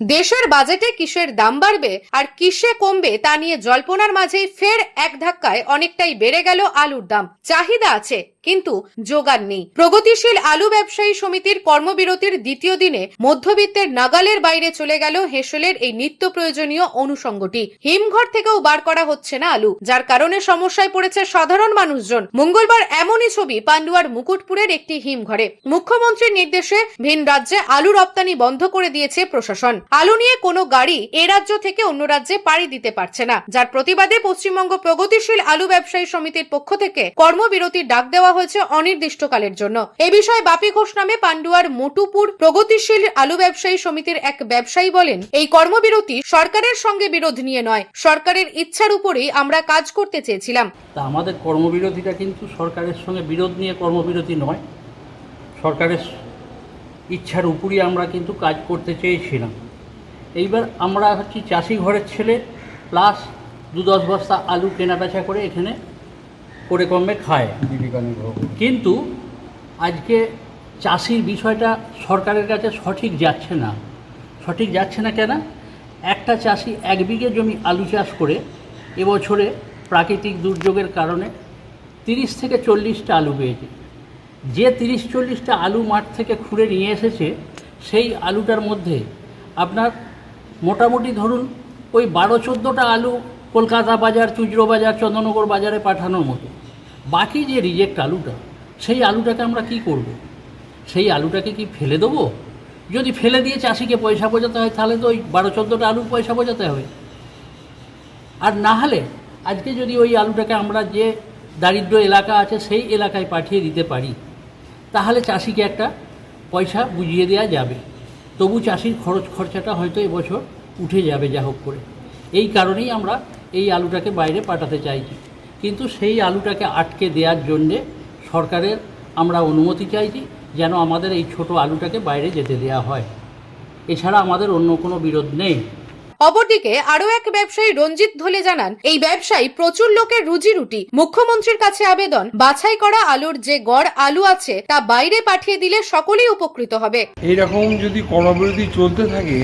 দেশের বাজেটে কিসের দাম বাড়বে আর কিসে কমবে তা নিয়ে জল্পনার মাঝেই ফের এক ধাক্কায় অনেকটাই বেড়ে গেল আলুর দাম। চাহিদা আছে, কিন্তু জোগান নেই। প্রগতিশীল আলু ব্যবসায়ী সমিতির কর্মবিরতির দ্বিতীয় দিনে মধ্যবিত্তের নাগালের বাইরে চলে গেল হেসেলের এই নিত্য প্রয়োজনীয় অনুষঙ্গটি। হিমঘর থেকেও বার করা হচ্ছে না আলু, যার কারণে সমস্যায় পড়েছে সাধারণ মানুষজন। মঙ্গলবার এমনই ছবি পান্ডুয়ার মুকুটপুরের একটি হিমঘরে। মুখ্যমন্ত্রীর নির্দেশে ভিন রাজ্যে আলু রপ্তানি বন্ধ করে দিয়েছে প্রশাসন। আলু নিয়ে কোনো গাড়ি এ রাজ্য থেকে অন্য রাজ্যে পাড়ি দিতে পারছে না, যার প্রতিবাদে পশ্চিমবঙ্গ প্রগতিশীল আলু ব্যবসায়ী সমিতির পক্ষ থেকে কর্মবিরতির ডাক দেওয়া হয়েছে অনির্দিষ্টকালের জন্য। এ বিষয়ে বাপি ঘোষ নামে পান্ডুয়ার মোটুপুর প্রগতিশীল আলু ব্যবসায়ী সমিতির এক ব্যবসায়ী বলেন, এই কর্মবিরতি সরকারের সঙ্গে বিরোধ নিয়ে নয়, সরকারের ইচ্ছার উপরেই আমরা কাজ করতে চেয়েছিলাম। আমাদের কর্মবিরতিটা কিন্তু সরকারের সঙ্গে বিরোধ নিয়ে কর্মবিরতি নয়, সরকারের ইচ্ছার উপরই আমরা কিন্তু কাজ করতে চেয়েছিলাম। এইবার আমরা হচ্ছি চাষি ঘরের ছেলে প্লাস দু দশ বস্তা আলু কেনাবেচা করে এখানে করে কমে খায়। কিন্তু আজকে চাষির বিষয়টা সরকারের কাছে সঠিক যাচ্ছে না। সঠিক যাচ্ছে না কেন? একটা চাষি এক বিঘে জমি আলু চাষ করে এবছরে প্রাকৃতিক দুর্যোগের কারণে তিরিশ থেকে চল্লিশটা আলু পেয়েছে। যে তিরিশ চল্লিশটা আলু মাঠ থেকে খুঁড়ে নিয়ে এসেছে সেই আলুটার মধ্যে আপনার মোটামুটি ধরুন ওই বারো চোদ্দোটা আলু কলকাতা বাজার চুচড়ো বাজার চন্দ্রনগর বাজারে পাঠানোর মতো। বাকি যে রিজেক্ট আলুটা, সেই আলুটাকে আমরা কি করব। সেই আলুটাকে কি ফেলে দেবো? যদি ফেলে দিয়ে চাষিকে পয়সা বোঝাতে হয়, তাহলে তো ওই বারো চোদ্দোটা আলুর পয়সা বোঝাতে হবে। আর না হলে আজকে যদি ওই আলুটাকে আমরা যে দারিদ্র এলাকা আছে, সেই এলাকায় পাঠিয়ে দিতে পারি, তাহলে চাষিকে একটা পয়সা বুঝিয়ে দেওয়া যাবে। তবু চাষির খরচ খরচাটা হয়তো এবছর উঠে যাবে যা হোক করে। এই কারণেই আমরা এই আলুটাকে বাইরে পাঠাতে চাইছি। কিন্তু সেই আলুটাকে আটকে দেওয়ার জন্যে সরকারের আমরা অনুমতি চাইছি যেন আমাদের এই ছোট আলুটাকে বাইরে যেতে দেওয়া হয়। এছাড়া আমাদের অন্য কোনো বিরোধ নেই। অপরদিকে আরও এক ব্যবসায়ী রঞ্জিত ধলে জানান, এই ব্যবসায়ী প্রচুর লোকের রুজি রুটি। মুখ্যমন্ত্রীর কাছে আবেদন, বাছাই করা আলুর যে গড় আলু আছে, তা বাইরে পাঠিয়ে দিলে সকলেই উপকৃত হবে। এইরকম যদি কর্মবিরতি চলতে থাকে,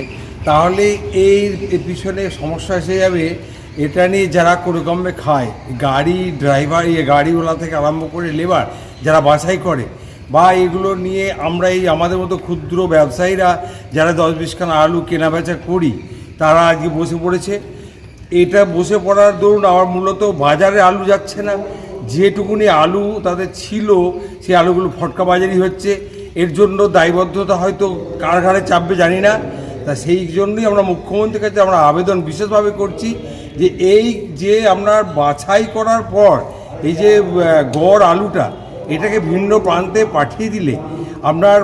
তাহলে এই পিছনে সমস্যা এসে যাবে, এটা নিয়ে যারা কোনোরকমে খায়, গাড়ি ড্রাইভার ইয়ে গাড়িওয়ালা থেকে আরম্ভ করে লেবার যারা বাছাই করে, বা এগুলো নিয়ে আমরা এই আমাদের মতো ক্ষুদ্র ব্যবসায়ীরা যারা দশ বিশখানা আলু কেনা বেচা করি তারা আজকে বসে পড়েছে। এটা বসে পড়ার দরুন আমার মূলত বাজারে আলু যাচ্ছে না। যেটুকুনি আলু তাদের ছিল, সেই আলুগুলো ফটকা বাজারি হচ্ছে। এর জন্য দায়বদ্ধতা হয়তো কার ঘাড়ে চাপবে জানি না। তা সেই জন্যই আমরা মুখ্যমন্ত্রীর কাছে আমরা আবেদন বিশেষভাবে করছি যে এই যে আপনার বাছাই করার পর এই যে গড় আলুটা, এটাকে ভিন্ন প্রান্তে পাঠিয়ে দিলে আপনার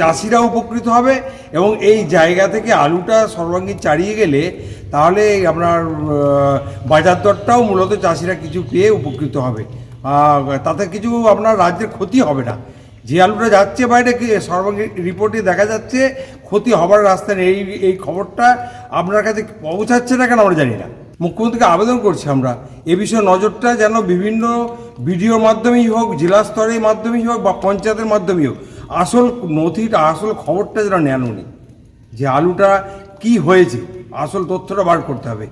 চাষিরা উপকৃত হবে এবং এই জায়গা থেকে আলুটা সর্বাঙ্গীন চারিয়ে গেলে তাহলে আপনার বাজার দরটাও মূলত চাষিরা কিছু পেয়ে উপকৃত হবে। তাতে কিছু আপনার রাজ্যের ক্ষতি হবে না। যে আলুটা যাচ্ছে বাইরে সর্বাঙ্গীন রিপোর্টে দেখা যাচ্ছে, ক্ষতি হবার রাস্তা নেই। এই এই খবরটা আপনার কাছে পৌঁছাচ্ছে না কেন আমরা জানি না। মুখ্যমন্ত্রীকে আবেদন করছি আমরা। এ বিষয়ে নজরটা যেন বিভিন্ন ভিডিওর মাধ্যমেই হোক, জেলা স্তরের মাধ্যমেই হোক বা পঞ্চায়েতের মাধ্যমেই হোক আসল নথিটা, আসল খবরটা যেন নেন উনি যে আলুটা কি হয়েছে, আসল তথ্যটা বার করতে হবে।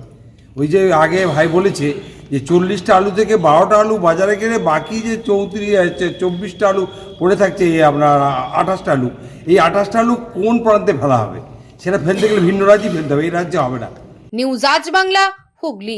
ওই যে আগে ভাই বলেছে যে চল্লিশটা আলু থেকে বারোটা আলু বাজারে গেলে বাকি যে চৌত্রিশ চব্বিশটা আলু পড়ে থাকছে এই আপনার আঠাশটা আলু, এই আঠাশটা আলু কোন প্রান্তে ফেলা হবে? সেটা ফেলতে গেলে ভিন্ন রাজ্যে ফেলতে হবে, এই রাজ্যে হবে না। নিউজ আজ বাংলা, হুগলি।